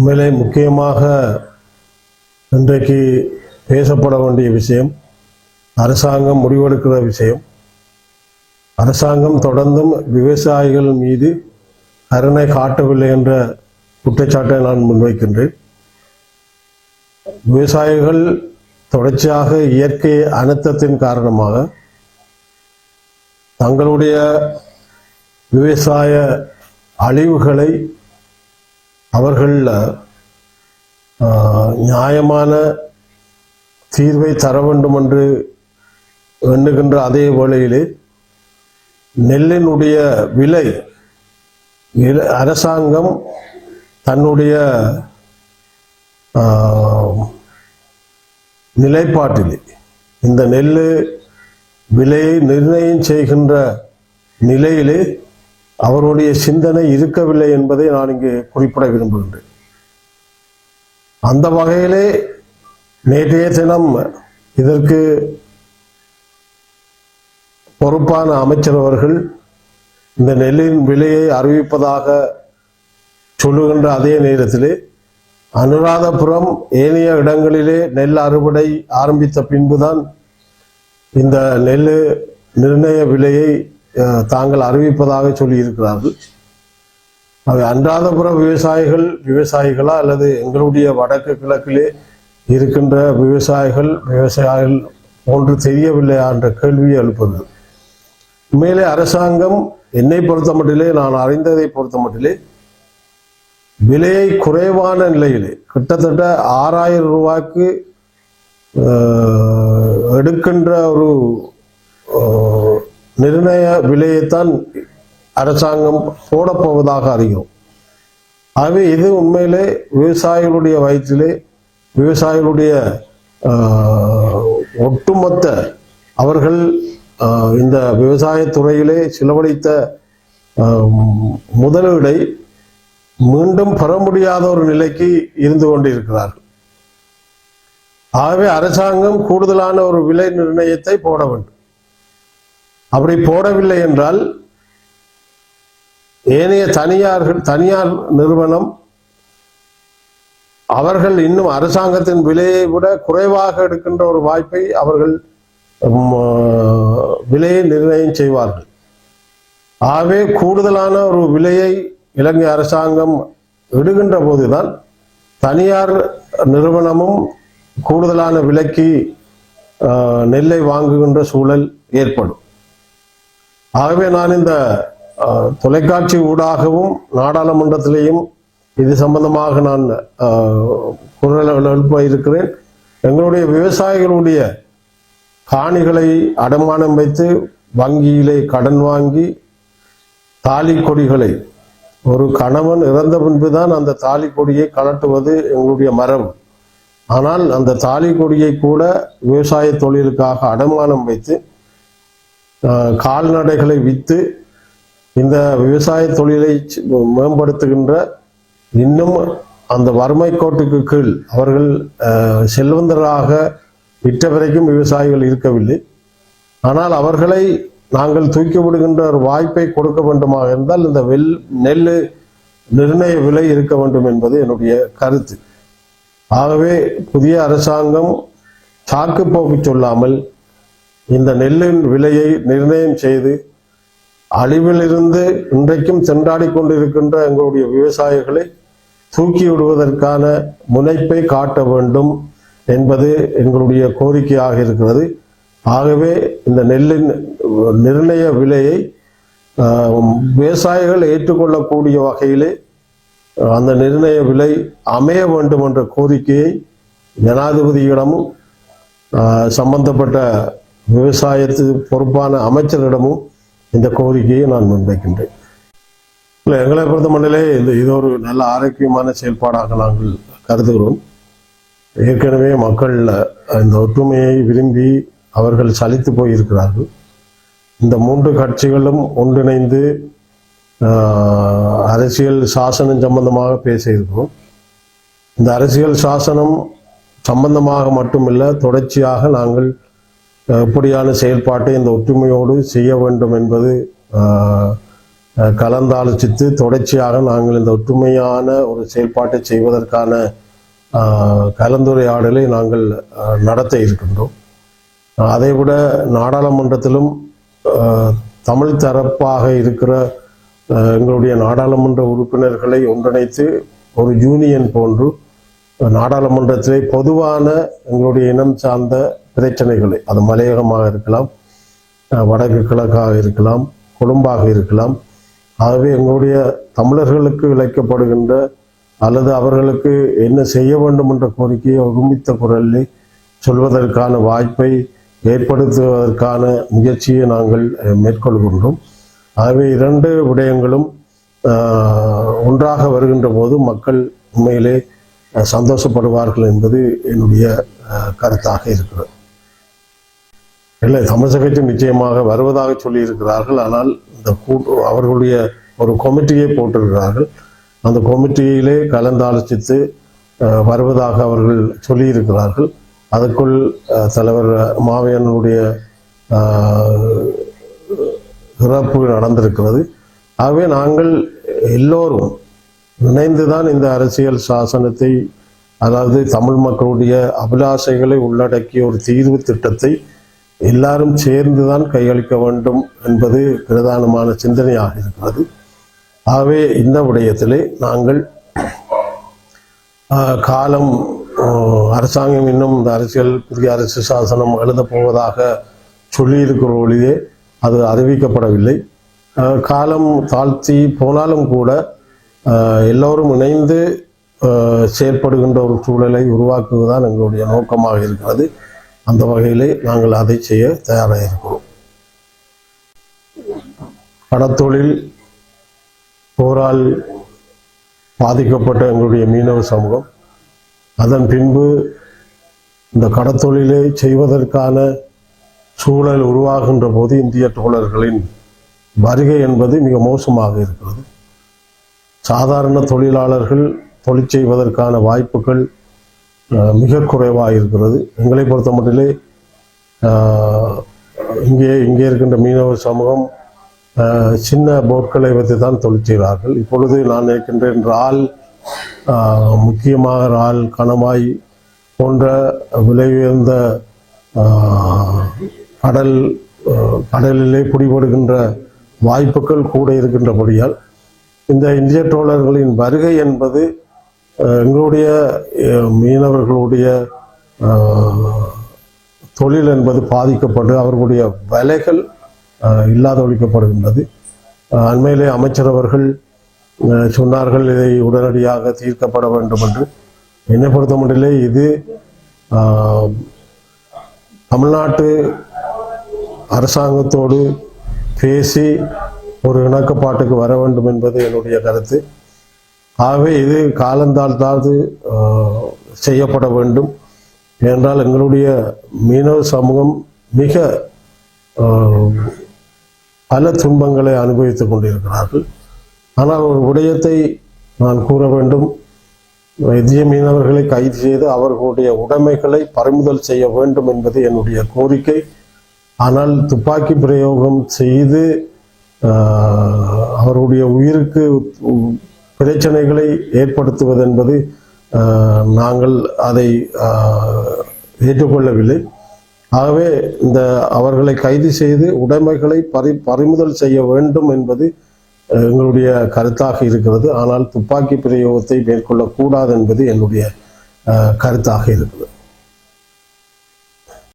உண்மையிலே முக்கியமாக இன்றைக்கு பேசப்பட வேண்டிய விஷயம் அரசாங்கம் முடிவெடுக்கிற விஷயம். அரசாங்கம் தொடர்ந்தும் விவசாயிகள் மீது கருணை காட்டவில்லை என்ற குற்றச்சாட்டை நான் முன்வைக்கின்றேன். விவசாயிகள் தொடர்ச்சியாக இயற்கை அனர்த்தத்தின் காரணமாக தங்களுடைய விவசாய அழிவுகளை அவர்களில் நியாயமான தீர்வை தர வேண்டும் என்று எண்ணுகின்ற அதே வேளையிலே நெல்லினுடைய விலை விலை- அரசாங்கம் தன்னுடைய நிலைப்பாட்டிலே இந்த நெல் விலையை நிர்ணயம் செய்கின்ற நிலையிலே அவருடைய சிந்தனை இருக்கவில்லை என்பதை நான் இங்கே குறிப்பிட விரும்புகின்றேன். அந்த வகையிலே நேற்றைய தினம் இதற்கு பொறுப்பான அமைச்சர் அவர்கள் இந்த நெல்லின் விலையை அறிவிப்பதாக சொல்லுகின்ற அதே நேரத்திலே அனுராதபுரம் ஏனைய இடங்களிலே நெல் அறுவடை ஆரம்பித்த பின்புதான் இந்த நெல் நிர்ணய விலையை தாங்கள் அறிவிப்பதாக சொல்லியிருக்கிறார்கள். அவை அன்றாதபுர விவசாயிகள் விவசாயிகளா அல்லது எங்களுடைய வடக்கு கிழக்கிலே இருக்கின்ற விவசாயிகள் விவசாயிகள் ஒன்று தெரியவில்லையா என்ற கேள்வியை எழுப்புது. உண்மையிலே அரசாங்கம் என்னை பொறுத்த மட்டிலே நான் அறிந்ததை பொறுத்த மட்டிலே விலையை குறைவான நிலையிலே கிட்டத்தட்ட ஆறாயிரம் ரூபாய்க்கு எடுக்கின்ற ஒரு நிர்ணய விலையைத்தான் அரசாங்கம் போடப்போவதாக அறிகிறோம். ஆகவே இது உண்மையிலே விவசாயிகளுடைய வயிற்றிலே விவசாயிகளுடைய ஒட்டுமொத்த அவர்கள் இந்த விவசாயத்துறையிலே செலவழித்த முதலீடை மீண்டும் பெற முடியாத ஒரு நிலைக்கு இருந்து கொண்டிருக்கிறார்கள். ஆகவே அரசாங்கம் கூடுதலான ஒரு விலை நிர்ணயத்தை போட வேண்டும். அப்படி போடவில்லை என்றால் ஏனைய தனியார்கள் தனியார் நிறுவனம் அவர்கள் இன்னும் அரசாங்கத்தின் விலையை விட குறைவாக எடுக்கின்ற ஒரு வாய்ப்பை அவர்கள் விலையை நிர்ணயம் செய்வார்கள். ஆகவே கூடுதலான ஒரு விலையை இலங்கை அரசாங்கம் இடுகின்ற போதுதான் தனியார் நிறுவனமும் கூடுதலான விலைக்கு நெல்லை வாங்குகின்ற சூழல் ஏற்படும். ஆகவே நான் இந்த தொலைக்காட்சி ஊடாகவும் நாடாளுமன்றத்திலேயும் இது சம்பந்தமாக நான் குரல் எழுப்ப இருக்கிறேன். எங்களுடைய விவசாயிகளுடைய காணிகளை அடமானம் வைத்து வங்கியிலே கடன் வாங்கி தாலி கொடிகளை ஒரு கணவன் இறந்த பின்புதான் அந்த தாலி கொடியை கலட்டுவது எங்களுடைய மரம். ஆனால் அந்த தாலி கொடியை கூட விவசாய தொழிலுக்காக அடமானம் வைத்து கால்நடைகளை விற்று இந்த விவசாய தொழிலை மேம்படுத்துகின்ற இன்னும் அந்த வறுமை கோட்டுக்கு கீழ் அவர்கள் செல்வந்தராக விற்ற வரைக்கும் விவசாயிகள் இருக்கவில்லை. ஆனால் அவர்களை நாங்கள் தூக்கி விடுகின்ற ஒரு வாய்ப்பை கொடுக்க வேண்டுமாக இருந்தால் இந்த வெல் நெல் நிர்ணய விலை இருக்க வேண்டும் என்பது என்னுடைய கருத்து. ஆகவே புதிய அரசாங்கம் சாக்கு போக்கு சொல்லாமல் இந்த நெல்லின் விலையை நிர்ணயம் செய்து அழிவிலிருந்து இன்றைக்கும் சென்றாடி கொண்டிருக்கின்ற எங்களுடைய விவசாயிகளை தூக்கி விடுவதற்கான முனைப்பை காட்ட வேண்டும் என்பது எங்களுடைய கோரிக்கையாக இருக்கிறது. ஆகவே இந்த நெல்லின் நிர்ணய விலையை விவசாயிகள் ஏற்றுக்கொள்ளக்கூடிய வகையிலே அந்த நிர்ணய விலை அமைய வேண்டும் என்ற கோரிக்கையை ஜனாதிபதியிடமும் சம்பந்தப்பட்ட விவசாயத்துக்கு பொறுப்பான அமைச்சரிடமும் இந்த கோரிக்கையை நான் முன்வைக்கின்றேன். இல்லை எங்களை பொறுத்த மட்டிலே இது இது ஒரு நல்ல ஆரோக்கியமான செயல்பாடாக நாங்கள் கருதுகிறோம். ஏற்கனவே மக்கள் இந்த ஒற்றுமையை விரும்பி அவர்கள் சலித்து போயிருக்கிறார்கள். இந்த மூன்று கட்சிகளும் ஒன்றிணைந்து அரசியல் சாசனம் சம்பந்தமாக பேச இருக்கிறோம் இந்த அரசியல் சாசனம் சம்பந்தமாக மட்டுமில்ல தொடர்ச்சியாக நாங்கள் எப்படியான செயல்பாட்டை இந்த ஒற்றுமையோடு செய்ய வேண்டும் என்பது கலந்தாலோசித்து தொடர்ச்சியாக நாங்கள் இந்த ஒற்றுமையான ஒரு செயல்பாட்டை செய்வதற்கான கலந்துரையாடலை நாங்கள் நடத்த இருக்கின்றோம். அதைவிட நாடாளுமன்றத்திலும் தமிழ் தரப்பாக இருக்கிற எங்களுடைய நாடாளுமன்ற உறுப்பினர்களை ஒன்றிணைத்து ஒரு யூனியன் போன்று நாடாளுமன்றத்திலே பொதுவான எங்களுடைய இனம் சார்ந்த பிரச்சனைகளை அது மலையகமாக இருக்கலாம் வடக்கு கிழக்காக இருக்கலாம் கொழும்பாக இருக்கலாம். ஆகவே எங்களுடைய தமிழர்களுக்கு இழைக்கப்படுகின்ற அல்லது அவர்களுக்கு என்ன செய்ய வேண்டும் என்ற கோரிக்கையை ஒருமித்த குரலில் சொல்வதற்கான வாய்ப்பை ஏற்படுத்துவதற்கான முயற்சியை நாங்கள் மேற்கொள்கின்றோம். ஆகவே இரண்டு விடயங்களும் ஒன்றாக வருகின்ற போது மக்கள் உண்மையிலே சந்தோஷப்படுவார்கள் என்பது என்னுடைய கருத்தாக இருக்கிறது. இல்லை தமிழக நிச்சயமாக வருவதாக சொல்லியிருக்கிறார்கள். ஆனால் இந்த கூட்டு அவர்களுடைய ஒரு கமிட்டியை போட்டிருக்கிறார்கள். அந்த கமிட்டியிலே கலந்தாலோசித்து வருவதாக அவர்கள் சொல்லியிருக்கிறார்கள். அதற்குள் தலைவர் மாவையனுடைய இறப்பு நடந்திருக்கிறது. ஆகவே நாங்கள் எல்லோரும் இணைந்துதான் இந்த அரசியல் சாசனத்தை அதாவது தமிழ் மக்களுடைய அபிலாஷைகளை உள்ளடக்கிய ஒரு தீர்வு திட்டத்தை எல்லாரும் சேர்ந்துதான் கையளிக்க வேண்டும் என்பது பிரதானமான சிந்தனையாக இருக்கிறது. ஆகவே இந்த விடயத்திலே நாங்கள் காலம் அரசாங்கம் இன்னும் இந்த அரசியல் புதிய அரசு சாசனம் எழுதப் போவதாக சொல்லியிருக்கிற ஒளியே அது அறிவிக்கப்படவில்லை. காலம் தாழ்த்தி போனாலும் கூட எல்லோரும் இணைந்து செயற்படுகின்ற ஒரு சூழலை உருவாக்குவதுதான் எங்களுடைய நோக்கமாக இருக்கிறது. அந்த வகையிலே நாங்கள் அதை செய்ய தயாராக இருக்கிறோம் கடத்தொழில் போரால் பாதிக்கப்பட்ட எங்களுடைய மீனவ சமூகம் அதன் பின்பு இந்த கடத்தொழிலை செய்வதற்கான சூழல் உருவாகின்ற போது இந்திய தோழர்களின் வருகை என்பது மிக மோசமாக இருக்கிறது. சாதாரண தொழிலாளர்கள் தொழில் செய்வதற்கான வாய்ப்புகள் மிக குறைவாக இருக்கிறது எங்களை பொறுத்த மட்டிலே இங்கே இங்கே இருக்கின்ற மீனவர் சமூகம் சின்ன போட்களை வைத்து தான் தொழில் செய்கிறார்கள் இப்பொழுது நான் இருக்கின்றேன் இறால் முக்கியமாக இறால் கணமாய் போன்ற விலை உயர்ந்த கடல் கடலிலே பிடிபடுகின்ற வாய்ப்புகள் கூட இருக்கின்றபடியால் இந்த இந்திய தோழர்களின் வருகை என்பது எங்களுடைய மீனவர்களுடைய தொழில் என்பது பாதிக்கப்பட்டு அவர்களுடைய விலைகள் இல்லாத ஒழிக்கப்படுகின்றது. அண்மையிலே அமைச்சர் அவர்கள் சொன்னார்கள் இதை உடனடியாக தீர்க்கப்பட வேண்டும் என்று. என்னை பொறுத்த மட்டிலே இது தமிழ்நாட்டு அரசாங்கத்தோடு பேசி ஒரு இணக்கப்பாட்டுக்கு வர வேண்டும் என்பது என்னுடைய கருத்து. ஆகவே இது காலந்தாழ்த்தாது செய்யப்பட வேண்டும். என்றால் எங்களுடைய மீனவ சமூகம் மிக பல துன்பங்களை அனுபவித்துக் கொண்டிருக்கிறார்கள். ஆனால் ஒரு விடயத்தை நான் கூற வேண்டும். இந்திய மீனவர்களை கைது செய்து அவர்களுடைய உடைமைகளை பறிமுதல் செய்ய வேண்டும் என்பது என்னுடைய கோரிக்கை. ஆனால் துப்பாக்கி பிரயோகம் செய்து அவருடைய உயிருக்கு பிரச்சனைகளை ஏற்படுத்துவது என்பது நாங்கள் அதை ஏற்றுக்கொள்ளவில்லை. ஆகவே இந்த அவர்களை கைது செய்து உடைமைகளை பறி பறிமுதல் செய்ய வேண்டும் என்பது எங்களுடைய கருத்தாக இருக்கிறது. ஆனால் துப்பாக்கி பிரயோகத்தை மேற்கொள்ளக்கூடாது என்பது என்னுடைய கருத்தாக இருக்கிறது.